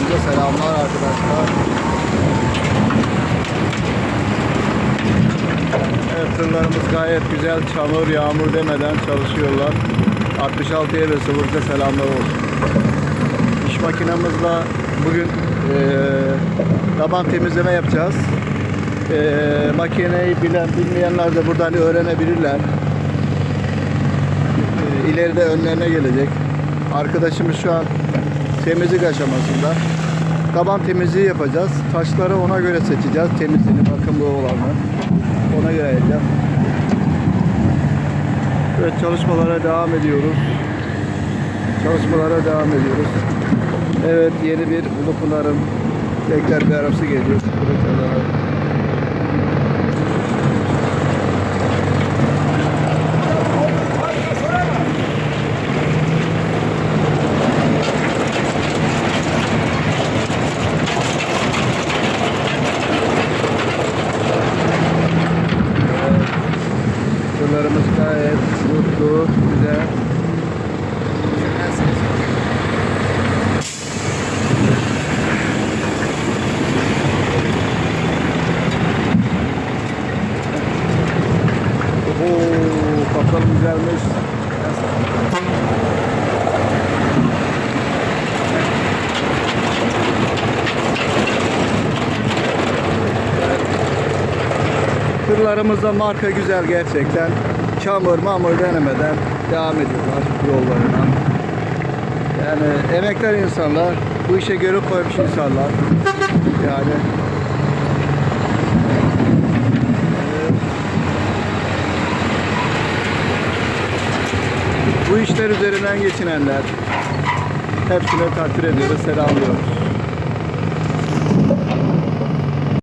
Herkese selamlar arkadaşlar. Evet tırlarımız gayet güzel. Çamur, yağmur demeden çalışıyorlar. 66 ve sıvırca selamlar olsun. İş makinemizle bugün e, taban temizleme yapacağız. E, makineyi bilen, bilmeyenler de buradan öğrenebilirler. E, ileride önlerine gelecek. Arkadaşımız şu an temizlik aşamasında. Taban temizliği yapacağız. Taşları ona göre seçeceğiz. Temizliğini, bakımlı olanlar. Ona göre yapacağız. Evet çalışmalara devam ediyoruz. Çalışmalara devam ediyoruz. Evet yeni bir Ulupınar'ın tekrar bir arası geliyor. Fırçalara. Tırlarımız gayet mutlu, güzel. Kaplan güzelmiş. Tırlarımızda marka güzel gerçekten. Çamur mamur denemeden devam ediyorlar yollarına. Yani emektar insanlar, bu işe göre koymuş insanlar. Yani bu işler üzerinden geçinenler hepsine takdir ediyoruz, selamlıyoruz.